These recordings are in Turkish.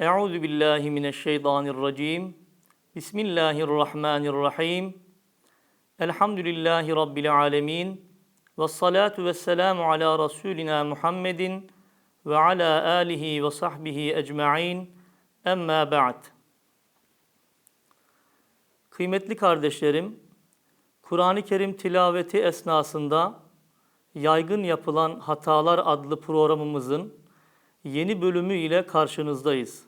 Euzu billahi mineşşeytanirracim. Bismillahirrahmanirrahim. Elhamdülillahi rabbil alamin. Ves salatu vesselamu ala rasulina Muhammedin ve ala alihi ve sahbihi ecmaîn. Emma ba'd. Kıymetli kardeşlerim, Kur'an-ı Kerim tilaveti esnasında yaygın yapılan hatalar adlı programımızın yeni bölümü ile karşınızdayız.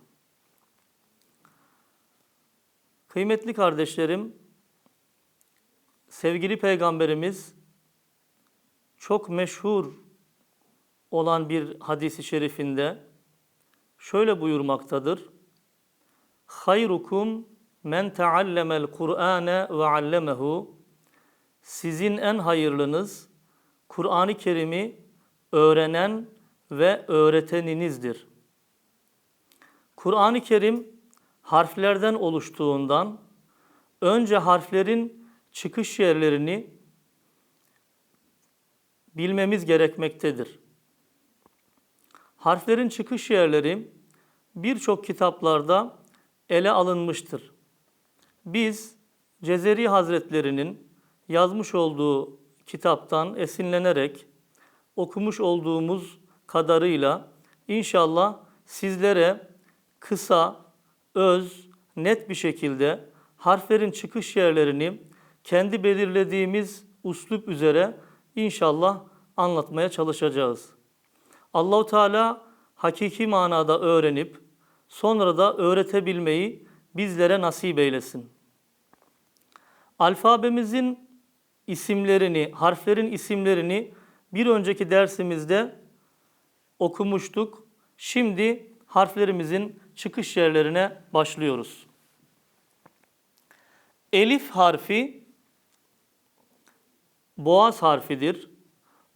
Kıymetli kardeşlerim, sevgili peygamberimiz çok meşhur olan bir hadisi şerifinde şöyle buyurmaktadır. Hayrukum men teallemel Kur'ane ve allemehu Sizin en hayırlınız Kur'an-ı Kerim'i öğrenen ve öğreteninizdir. Kur'an-ı Kerim harflerden oluştuğundan önce harflerin çıkış yerlerini bilmemiz gerekmektedir. Harflerin çıkış yerleri birçok kitaplarda ele alınmıştır. Biz Cezeri Hazretlerinin yazmış olduğu kitaptan esinlenerek okumuş olduğumuz kadarıyla inşallah sizlere kısa, öz, net bir şekilde harflerin çıkış yerlerini kendi belirlediğimiz uslup üzere inşallah anlatmaya çalışacağız. Allahu Teala hakiki manada öğrenip sonra da öğretebilmeyi bizlere nasip eylesin. Alfabemizin isimlerini, harflerin isimlerini bir önceki dersimizde okumuştuk. Şimdi harflerimizin çıkış yerlerine başlıyoruz. Elif harfi boğaz harfidir.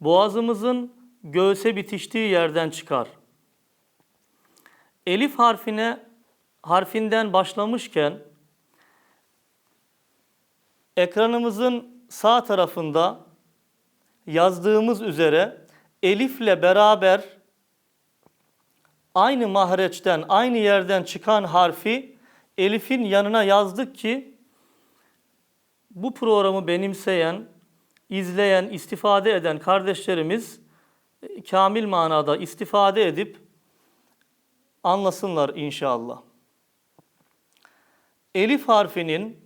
Boğazımızın göğse bitiştiği yerden çıkar. Elif harfine harfinden başlamışken ekranımızın sağ tarafında yazdığımız üzere elifle beraber aynı mahreçten, aynı yerden çıkan harfi elifin yanına yazdık ki bu programı benimseyen, izleyen, istifade eden kardeşlerimiz kamil manada istifade edip anlasınlar inşallah. Elif harfinin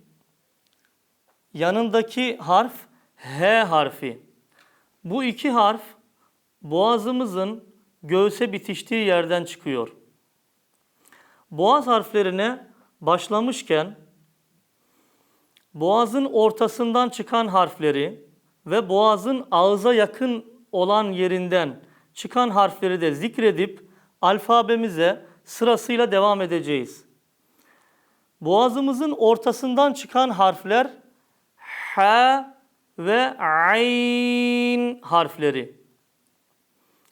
yanındaki harf H harfi. Bu iki harf boğazımızın göğse bitiştiği yerden çıkıyor. Boğaz harflerine başlamışken boğazın ortasından çıkan harfleri ve boğazın ağza yakın olan yerinden çıkan harfleri de zikredip alfabemize sırasıyla devam edeceğiz. Boğazımızın ortasından çıkan harfler H ve Ayn harfleri.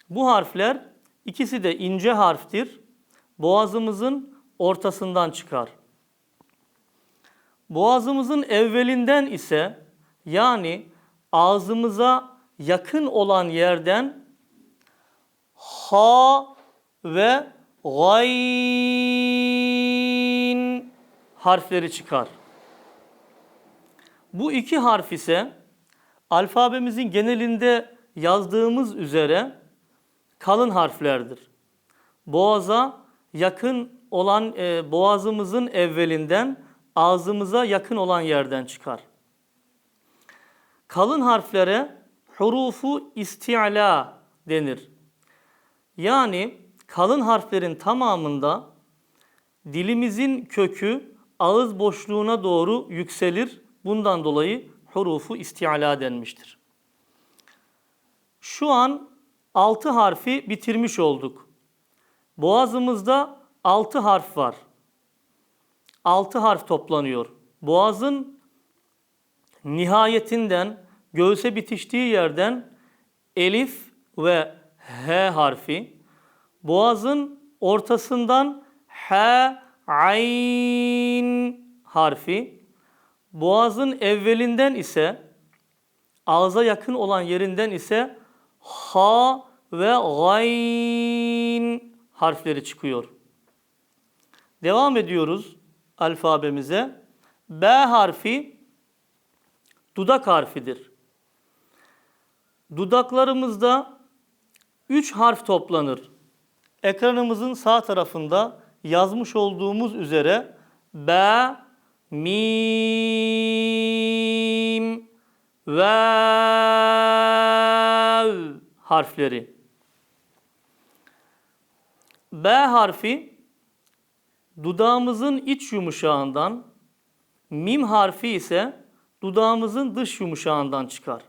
Bu harfler ikisi de ince harftir. Boğazımızın ortasından çıkar. Boğazımızın evvelinden ise yani ağzımıza yakın olan yerden ha ve gayn harfleri çıkar. Bu iki harf ise alfabemizin genelinde yazdığımız üzere kalın harflerdir. Boğaza yakın olan e, boğazımızın evvelinden ağzımıza yakın olan yerden çıkar. Kalın harflere hurufu isti'la denir. Yani kalın harflerin tamamında dilimizin kökü ağız boşluğuna doğru yükselir. Bundan dolayı hurufu isti'la denmiştir. Şu an 6 harfi bitirmiş olduk. Boğazımızda 6 harf var. 6 harf toplanıyor. Boğazın nihayetinden göğse bitiştiği yerden elif ve h harfi, boğazın ortasından h, ayn harfi, boğazın evvelinden ise ağza yakın olan yerinden ise ha ve gayn harfleri çıkıyor. Devam ediyoruz alfabemize. B harfi dudak harfidir. Dudaklarımızda 3 harf toplanır. Ekranımızın sağ tarafında yazmış olduğumuz üzere B, Mim, Vav harfleri. B harfi dudağımızın iç yumuşağından, mim harfi ise dudağımızın dış yumuşağından çıkar.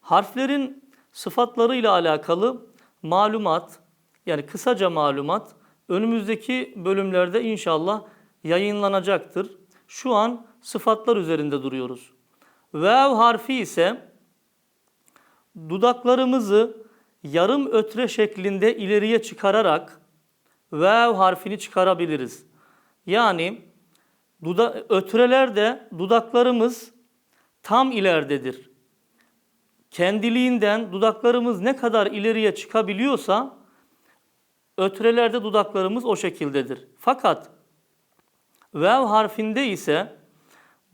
Harflerin sıfatlarıyla alakalı malumat, yani kısaca malumat önümüzdeki bölümlerde inşallah yayınlanacaktır. Şu an sıfatlar üzerinde duruyoruz. Vav harfi ise dudaklarımızı yarım ötre şeklinde ileriye çıkararak vav harfini çıkarabiliriz. Yani duda, ötrelerde dudaklarımız tam ileridedir. Kendiliğinden dudaklarımız ne kadar ileriye çıkabiliyorsa ötrelerde dudaklarımız o şekildedir. Fakat vav harfinde ise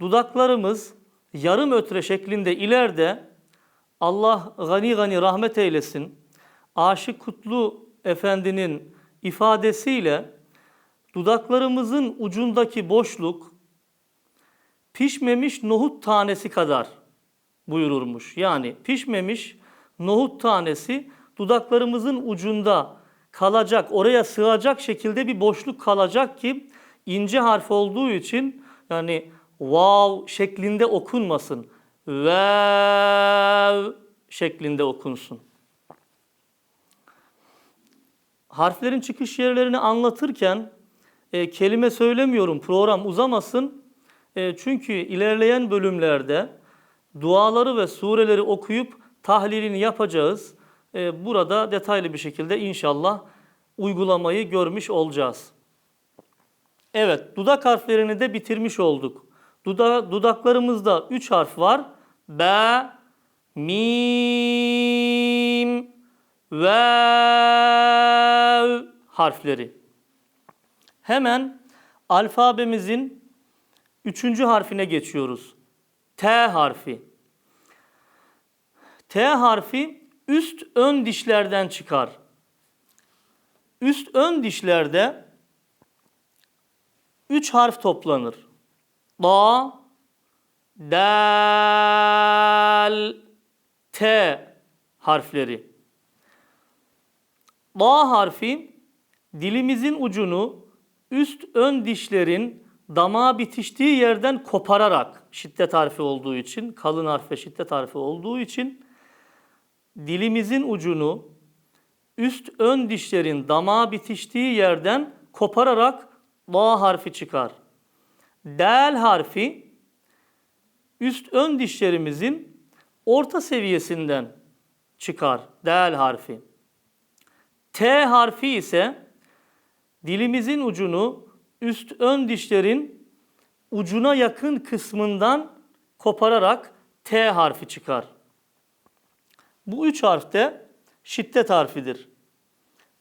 dudaklarımız yarım ötre şeklinde ileride Allah gani gani rahmet eylesin. Aşık Kutlu Efendi'nin ifadesiyle dudaklarımızın ucundaki boşluk pişmemiş nohut tanesi kadar buyururmuş. Yani pişmemiş nohut tanesi dudaklarımızın ucunda kalacak, oraya sığacak şekilde bir boşluk kalacak ki ince harf olduğu için yani vav şeklinde okunmasın. Vav şeklinde okunsun. Harflerin çıkış yerlerini anlatırken e, kelime söylemiyorum program uzamasın. E, çünkü ilerleyen bölümlerde duaları ve sureleri okuyup tahlilini yapacağız. E, burada detaylı bir şekilde inşallah uygulamayı görmüş olacağız. Evet, dudak harflerini de bitirmiş olduk. Duda, dudaklarımızda 3 harf var. B, mim, vav harfleri. Hemen alfabemizin üçüncü harfine geçiyoruz. T harfi. T harfi üst ön dişlerden çıkar. Üst ön dişlerde üç harf toplanır. Da, dal, t harfleri. Da harfi dilimizin ucunu üst ön dişlerin damağa bitiştiği yerden kopararak şiddet harfi olduğu için, kalın harf ve şiddet harfi olduğu için dilimizin ucunu üst ön dişlerin damağa bitiştiği yerden kopararak da harfi çıkar. Del harfi üst ön dişlerimizin orta seviyesinden çıkar. Del harfi. T harfi ise dilimizin ucunu üst ön dişlerin ucuna yakın kısmından kopararak T harfi çıkar. Bu üç harf de şiddet harfidir.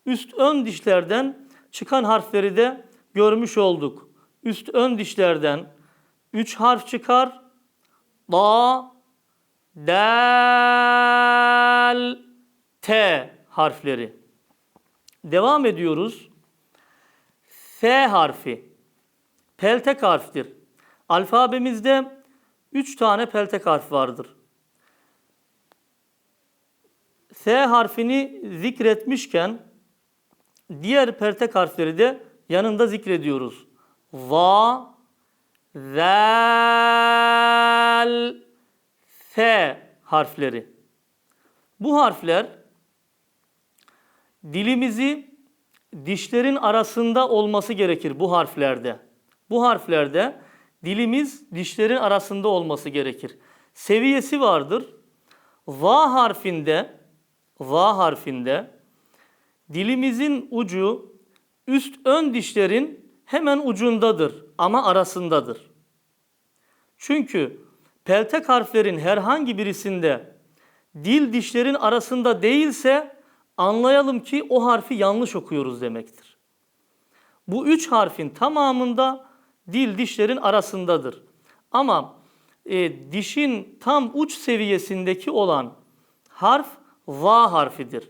Üst ön dişlerden çıkan harfleri de görmüş olduk. Üst ön dişlerden 3 harf çıkar. Da, del, t harfleri. Devam ediyoruz. F harfi. Peltek harftir. Alfabemizde 3 tane peltek harf vardır. S harfini zikretmişken diğer peltek harfleri de yanında zikrediyoruz. Va, zel, f harfleri. Bu harfler dilimizi dişlerin arasında olması gerekir bu harflerde. Bu harflerde dilimiz dişlerin arasında olması gerekir. Seviyesi vardır. Va harfinde va harfinde dilimizin ucu üst ön dişlerin hemen ucundadır ama arasındadır. Çünkü peltek harflerin herhangi birisinde dil dişlerin arasında değilse anlayalım ki o harfi yanlış okuyoruz demektir. Bu üç harfin tamamında dil dişlerin arasındadır. Ama e, dişin tam uç seviyesindeki olan harf va harfidir.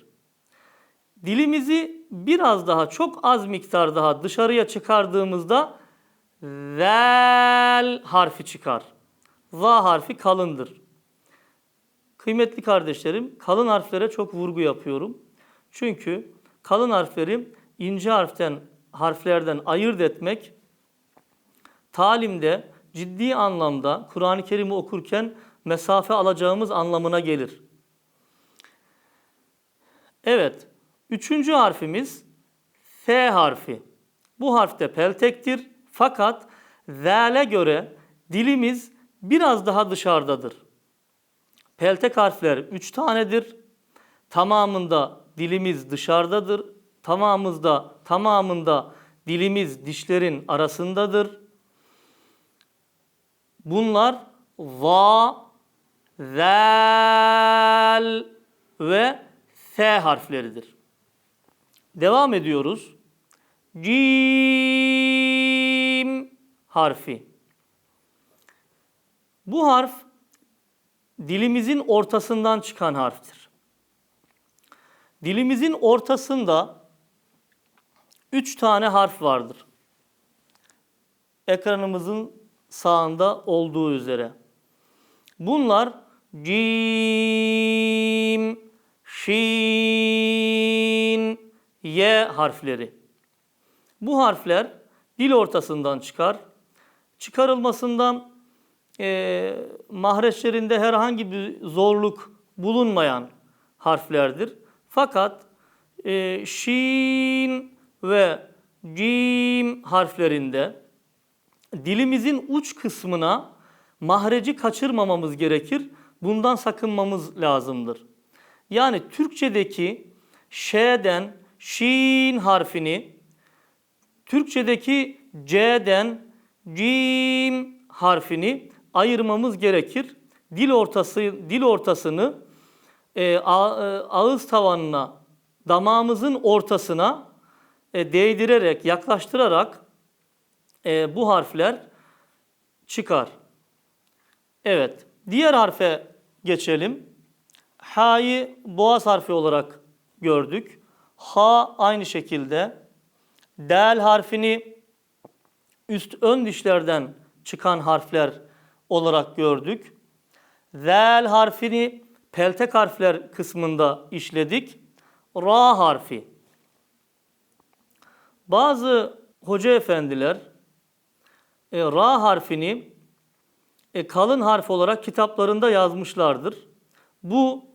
Dilimizi biraz daha çok az miktar daha dışarıya çıkardığımızda vel harfi çıkar. Va harfi kalındır. Kıymetli kardeşlerim, kalın harflere çok vurgu yapıyorum. Çünkü kalın harfleri ince harften harflerden ayırt etmek talimde ciddi anlamda Kur'an-ı Kerim'i okurken mesafe alacağımız anlamına gelir. Evet, üçüncü harfimiz F harfi. Bu harf de peltektir fakat z'le göre dilimiz biraz daha dışarıdadır. Peltek harfler üç tanedir. Tamamında dilimiz dışarıdadır. Tamamında tamamında dilimiz dişlerin arasındadır. Bunlar va, zel ve s harfleridir. Devam ediyoruz. Cim harfi. Bu harf dilimizin ortasından çıkan harftir. Dilimizin ortasında üç tane harf vardır. Ekranımızın sağında olduğu üzere. Bunlar cim, şin, ye harfleri. Bu harfler dil ortasından çıkar. Çıkarılmasından e, mahreçlerinde herhangi bir zorluk bulunmayan harflerdir. Fakat e, şin ve cim harflerinde dilimizin uç kısmına mahreci kaçırmamamız gerekir. Bundan sakınmamız lazımdır. Yani Türkçedeki ş'den şin harfini Türkçedeki c'den cim harfini ayırmamız gerekir. Dil ortası dil ortasını e, a, e, ağız tavanına, damağımızın ortasına e, değdirerek, yaklaştırarak e, bu harfler çıkar. Evet, diğer harfe geçelim. Ha'yı boğaz harfi olarak gördük. Ha aynı şekilde. Del harfini üst ön dişlerden çıkan harfler olarak gördük. Zel harfini peltek harfler kısmında işledik. Ra harfi. Bazı hoca efendiler e, ra harfini e, kalın harf olarak kitaplarında yazmışlardır. Bu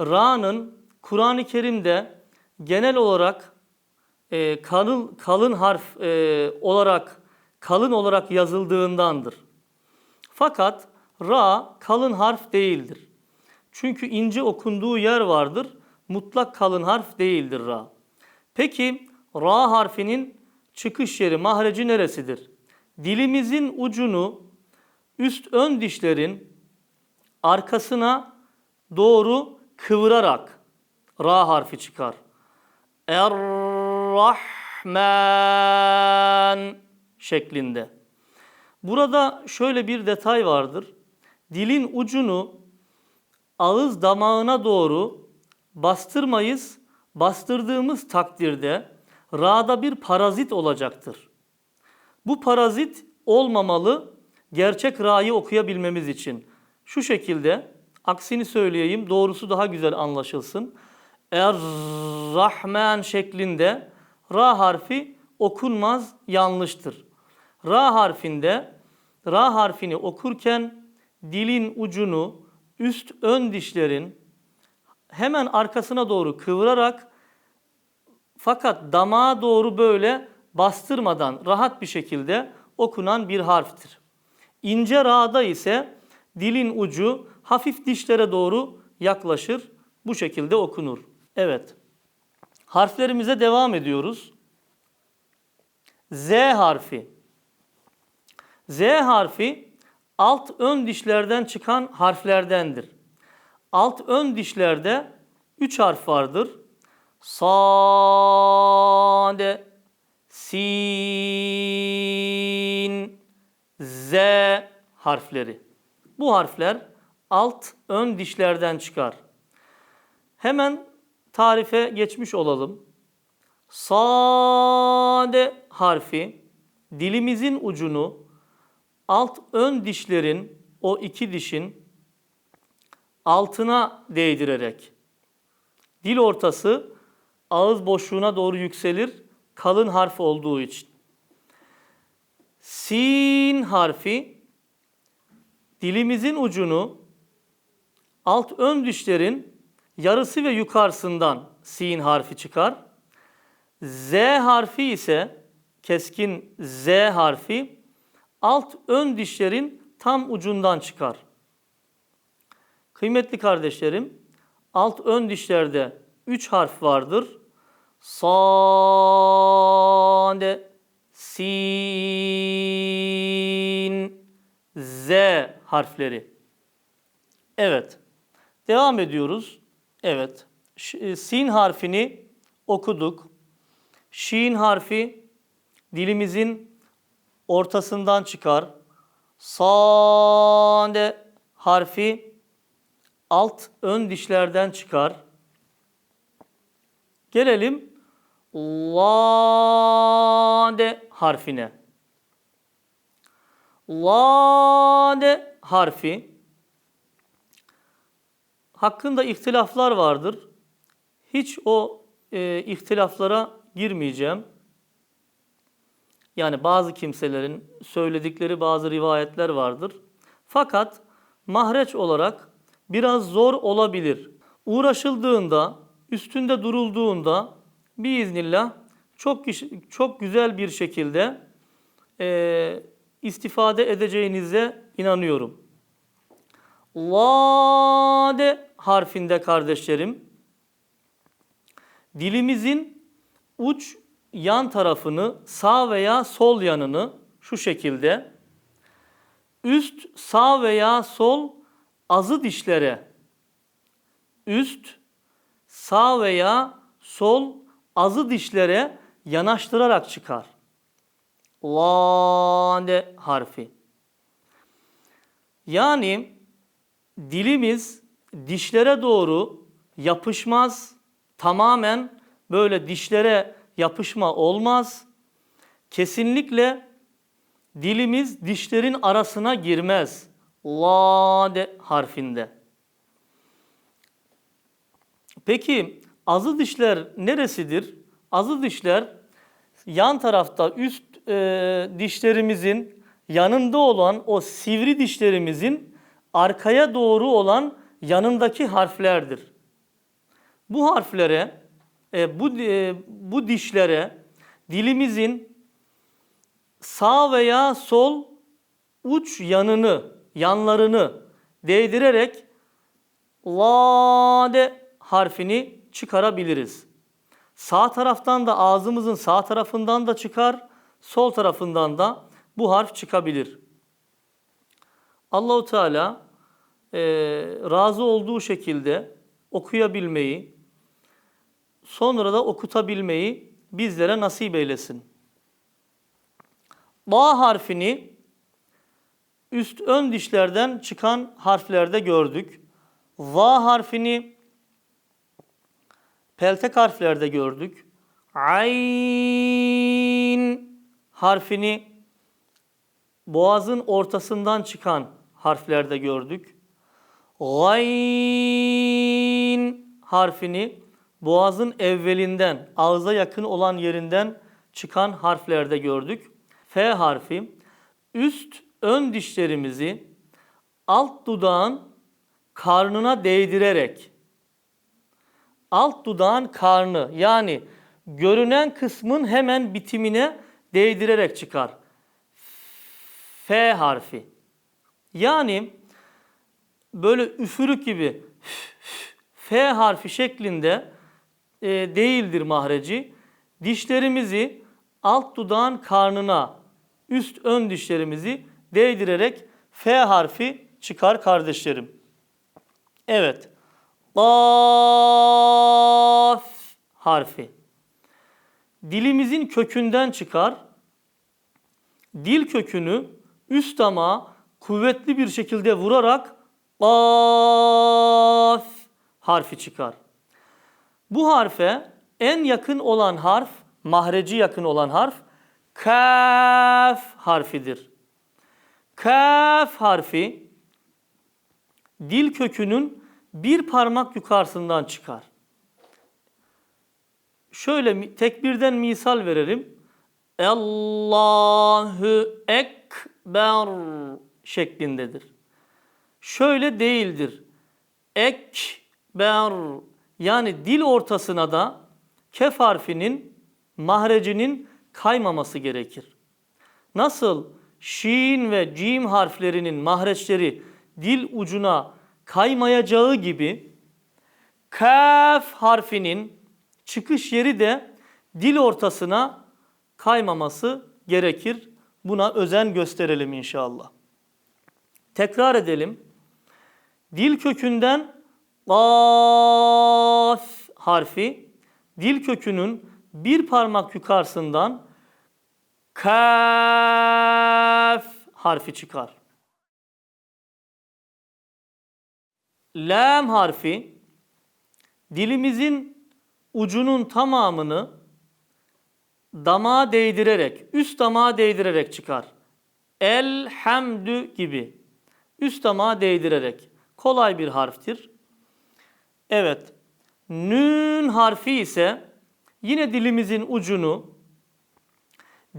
ra'nın Kur'an-ı Kerim'de genel olarak e, kalın kalın harf e, olarak kalın olarak yazıldığındandır. Fakat ra kalın harf değildir. Çünkü ince okunduğu yer vardır. Mutlak kalın harf değildir ra. Peki ra harfinin çıkış yeri, mahreci neresidir? Dilimizin ucunu üst ön dişlerin arkasına doğru kıvırarak ra harfi çıkar. Er-Rahman şeklinde. Burada şöyle bir detay vardır. Dilin ucunu ağız damağına doğru bastırmayız. Bastırdığımız takdirde ra'da bir parazit olacaktır. Bu parazit olmamalı gerçek ra'yı okuyabilmemiz için. Şu şekilde aksini söyleyeyim doğrusu daha güzel anlaşılsın. Er-Rahman şeklinde ra harfi okunmaz yanlıştır. Ra harfinde ra harfini okurken dilin ucunu üst ön dişlerin hemen arkasına doğru kıvırarak fakat damağa doğru böyle bastırmadan rahat bir şekilde okunan bir harftir. İnce ra'da ise dilin ucu hafif dişlere doğru yaklaşır. Bu şekilde okunur. Evet. Harflerimize devam ediyoruz. Z harfi. Z harfi alt ön dişlerden çıkan harflerdendir. Alt ön dişlerde 3 harf vardır. Sade, sin, z harfleri. Bu harfler alt ön dişlerden çıkar. Hemen tarife geçmiş olalım. Sade harfi dilimizin ucunu alt ön dişlerin o iki dişin altına değdirerek dil ortası ağız boşluğuna doğru yükselir kalın harf olduğu için. Sin harfi dilimizin ucunu alt ön dişlerin yarısı ve yukarısından sin harfi çıkar. Z harfi ise keskin Z harfi alt ön dişlerin tam ucundan çıkar. Kıymetli kardeşlerim, alt ön dişlerde 3 harf vardır. Sade, sin, z harfleri. Evet. Devam ediyoruz. Evet. E, Sin harfini okuduk. Şin harfi dilimizin ortasından çıkar. Sade harfi alt ön dişlerden çıkar. Gelelim lade harfine. Lade harfi hakkında ihtilaflar vardır. Hiç o e, ihtilaflara girmeyeceğim. Yani bazı kimselerin söyledikleri bazı rivayetler vardır. Fakat mahreç olarak biraz zor olabilir. Uğraşıldığında, üstünde durulduğunda biiznillah çok kişi, çok güzel bir şekilde e, istifade edeceğinize inanıyorum. Lade harfinde kardeşlerim dilimizin uç yan tarafını sağ veya sol yanını şu şekilde üst sağ veya sol azı dişlere üst sağ veya sol azı dişlere yanaştırarak çıkar. Lade harfi. Yani dilimiz dişlere doğru yapışmaz. Tamamen böyle dişlere yapışma olmaz. Kesinlikle dilimiz dişlerin arasına girmez. Lade harfinde. Peki azı dişler neresidir? Azı dişler yan tarafta üst e, dişlerimizin yanında olan o sivri dişlerimizin arkaya doğru olan yanındaki harflerdir. Bu harflere, e, bu e, bu dişlere dilimizin sağ veya sol uç yanını, yanlarını değdirerek lade harfini çıkarabiliriz. Sağ taraftan da ağzımızın sağ tarafından da çıkar, sol tarafından da bu harf çıkabilir. Allahu Teala e, razı olduğu şekilde okuyabilmeyi, sonra da okutabilmeyi bizlere nasip eylesin. Ba harfini üst ön dişlerden çıkan harflerde gördük. Va harfini peltek harflerde gördük. Ayn harfini boğazın ortasından çıkan harflerde gördük. Gayn harfini boğazın evvelinden, ağza yakın olan yerinden çıkan harflerde gördük. F harfi üst ön dişlerimizi alt dudağın karnına değdirerek alt dudağın karnı yani görünen kısmın hemen bitimine değdirerek çıkar. F harfi. Yani böyle üfürük gibi F harfi şeklinde e, değildir mahreci. Dişlerimizi alt dudağın karnına, üst ön dişlerimizi değdirerek F harfi çıkar kardeşlerim. Evet. Qaf harfi. dilimizin kökünden çıkar. Dil kökünü üst damağa kuvvetli bir şekilde vurarak Qaf harfi çıkar. Bu harfe en yakın olan harf, mahreci yakın olan harf kaf harfidir. Kaf harfi dil kökünün bir parmak yukarısından çıkar. Şöyle tekbirden misal verelim. Allahu ekber şeklindedir. Şöyle değildir. Ekber yani dil ortasına da kef harfinin mahrecinin kaymaması gerekir. Nasıl şin ve cim harflerinin mahreçleri dil ucuna kaymayacağı gibi kaf harfinin çıkış yeri de dil ortasına kaymaması gerekir. Buna özen gösterelim inşallah. Tekrar edelim. Dil kökünden qaf harfi dil kökünün bir parmak yukarısından kaf harfi çıkar. Lam harfi dilimizin ucunun tamamını damağa değdirerek, üst damağa değdirerek çıkar. Elhamdü gibi. Üst damağa değdirerek. Kolay bir harftir. Evet. Nün harfi ise yine dilimizin ucunu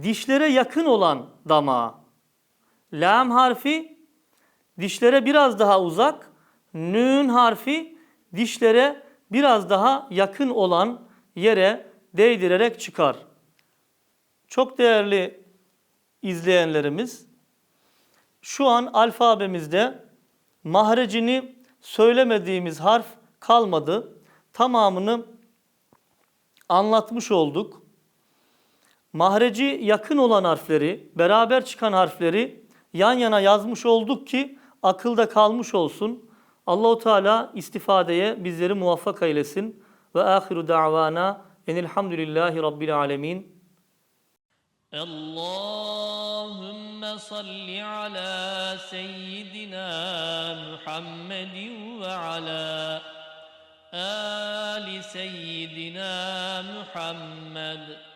dişlere yakın olan damağa. Lam harfi dişlere biraz daha uzak. Nün harfi dişlere biraz daha yakın olan yere değdirerek çıkar. Çok değerli izleyenlerimiz, şu an alfabemizde mahrecini söylemediğimiz harf kalmadı. Tamamını anlatmış olduk. Mahreci yakın olan harfleri, beraber çıkan harfleri yan yana yazmış olduk ki akılda kalmış olsun. Allahu Teala istifadeye bizleri muvaffak eylesin. Ve ahiru davana enilhamdülillahi rabbil alemin. Allahümme salli ala seyyidina Muhammedin ve ala آل سيدنا محمد.